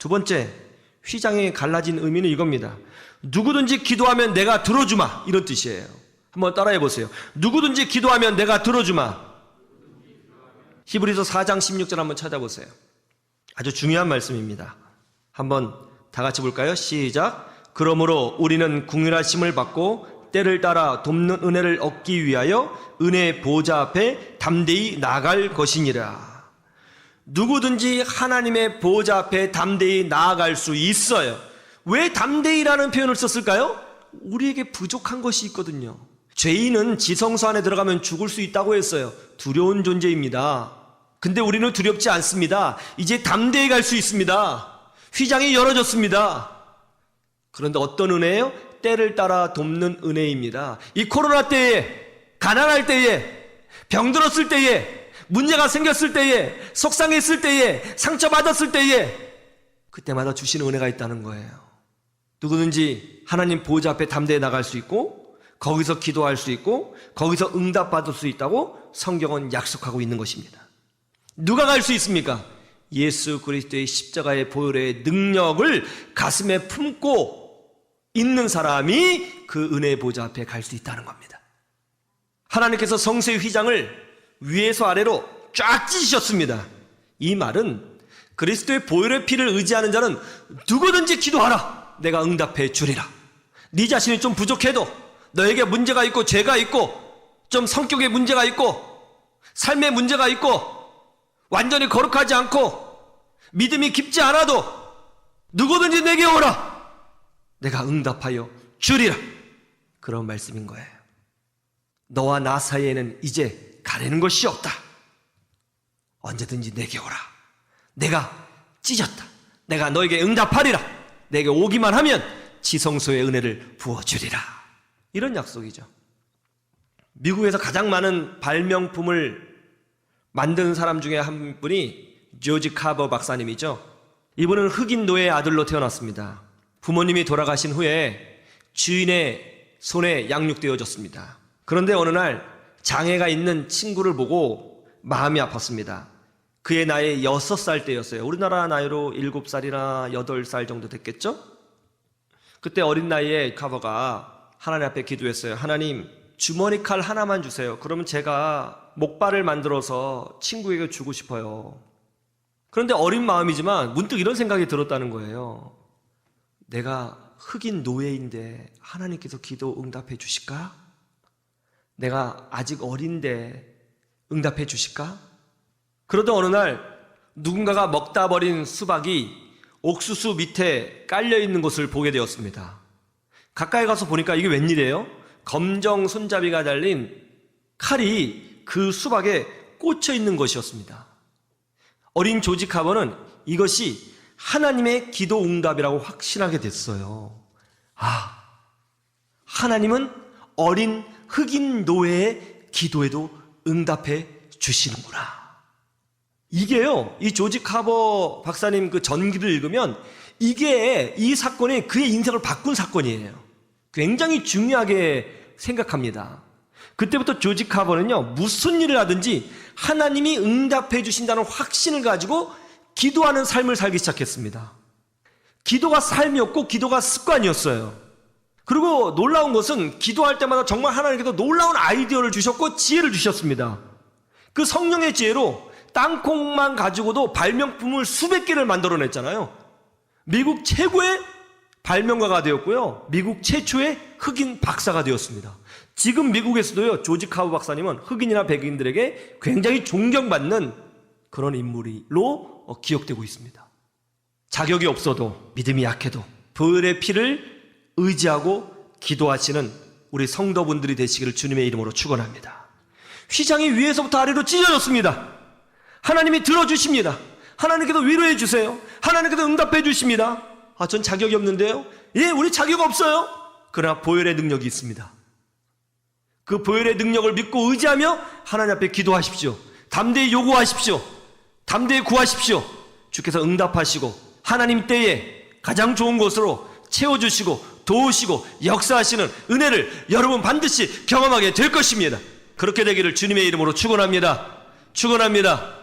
두 번째, 휘장이 갈라진 의미는 이겁니다. 누구든지 기도하면 내가 들어주마. 이런 뜻이에요. 한번 따라해 보세요. 누구든지 기도하면 내가 들어주마. 히브리서 4장 16절 한번 찾아보세요. 아주 중요한 말씀입니다. 한번 다 같이 볼까요? 시작. 그러므로 우리는 궁휼하심을 받고 때를 따라 돕는 은혜를 얻기 위하여 은혜 보좌 앞에 담대히 나갈 것이니라. 누구든지 하나님의 보좌 앞에 담대히 나아갈 수 있어요. 왜 담대히라는 표현을 썼을까요? 우리에게 부족한 것이 있거든요. 죄인은 지성소 안에 들어가면 죽을 수 있다고 했어요. 두려운 존재입니다. 근데 우리는 두렵지 않습니다. 이제 담대히 갈 수 있습니다. 휘장이 열어졌습니다. 그런데 어떤 은혜예요? 때를 따라 돕는 은혜입니다. 이 코로나 때에, 가난할 때에, 병들었을 때에, 문제가 생겼을 때에, 속상했을 때에, 상처받았을 때에, 그때마다 주시는 은혜가 있다는 거예요. 누구든지 하나님 보호자 앞에 담대히 나갈 수 있고, 거기서 기도할 수 있고, 거기서 응답받을 수 있다고 성경은 약속하고 있는 것입니다. 누가 갈 수 있습니까? 예수 그리스도의 십자가의 보혈의 능력을 가슴에 품고 있는 사람이 그 은혜 보좌 앞에 갈 수 있다는 겁니다. 하나님께서 성세의 휘장을 위에서 아래로 쫙 찢으셨습니다. 이 말은 그리스도의 보혈의 피를 의지하는 자는 누구든지 기도하라. 내가 응답해 주리라. 네 자신이 좀 부족해도 너에게 문제가 있고 죄가 있고 좀 성격에 문제가 있고 삶에 문제가 있고 완전히 거룩하지 않고 믿음이 깊지 않아도 누구든지 내게 오라. 내가 응답하여 주리라. 그런 말씀인 거예요. 너와 나 사이에는 이제 가리는 것이 없다. 언제든지 내게 오라. 내가 찢었다. 내가 너에게 응답하리라. 내게 오기만 하면 지성소의 은혜를 부어주리라. 이런 약속이죠. 미국에서 가장 많은 발명품을 만든 사람 중에 한 분이 조지 카버 박사님이죠. 이분은 흑인 노예의 아들로 태어났습니다. 부모님이 돌아가신 후에 주인의 손에 양육되어졌습니다. 그런데 어느 날 장애가 있는 친구를 보고 마음이 아팠습니다. 그의 나이 6살 때였어요. 우리나라 나이로 7살이나 8살 정도 됐겠죠? 그때 어린 나이에 카버가 하나님 앞에 기도했어요. 하나님, 주머니 칼 하나만 주세요. 그러면 제가 목발을 만들어서 친구에게 주고 싶어요. 그런데 어린 마음이지만 문득 이런 생각이 들었다는 거예요. 내가 흑인 노예인데 하나님께서 기도 응답해 주실까? 내가 아직 어린데 응답해 주실까? 그러던 어느 날 누군가가 먹다 버린 수박이 옥수수 밑에 깔려 있는 것을 보게 되었습니다. 가까이 가서 보니까 이게 웬일이에요? 검정 손잡이가 달린 칼이 그 수박에 꽂혀 있는 것이었습니다. 어린 조지 카버는 이것이 하나님의 기도 응답이라고 확신하게 됐어요. 아, 하나님은 어린 흑인 노예의 기도에도 응답해 주시는구나. 이게요, 이 조지 카버 박사님 그 전기를 읽으면 이게 이 사건이 그의 인생을 바꾼 사건이에요. 굉장히 중요하게 생각합니다. 그때부터 조지 카버는요, 무슨 일을 하든지 하나님이 응답해 주신다는 확신을 가지고 기도하는 삶을 살기 시작했습니다. 기도가 삶이었고 기도가 습관이었어요. 그리고 놀라운 것은 기도할 때마다 정말 하나님께서 놀라운 아이디어를 주셨고 지혜를 주셨습니다. 그 성령의 지혜로 땅콩만 가지고도 발명품을 수백 개를 만들어냈잖아요. 미국 최고의 발명가가 되었고요. 미국 최초의 흑인 박사가 되었습니다. 지금 미국에서도요, 조지 카우 박사님은 흑인이나 백인들에게 굉장히 존경받는 그런 인물로 어, 기억되고 있습니다. 자격이 없어도 믿음이 약해도 보혈의 피를 의지하고 기도하시는 우리 성도분들이 되시기를 주님의 이름으로 축원합니다. 휘장이 위에서부터 아래로 찢어졌습니다. 하나님이 들어주십니다. 하나님께서 위로해 주세요. 하나님께서 응답해 주십니다. 아, 전 자격이 없는데요? 예, 우리 자격 없어요. 그러나 보혈의 능력이 있습니다. 그 보혈의 능력을 믿고 의지하며 하나님 앞에 기도하십시오. 담대히 요구하십시오. 담대히 구하십시오. 주께서 응답하시고 하나님 때에 가장 좋은 것으로 채워주시고 도우시고 역사하시는 은혜를 여러분 반드시 경험하게 될 것입니다. 그렇게 되기를 주님의 이름으로 축원합니다. 축원합니다.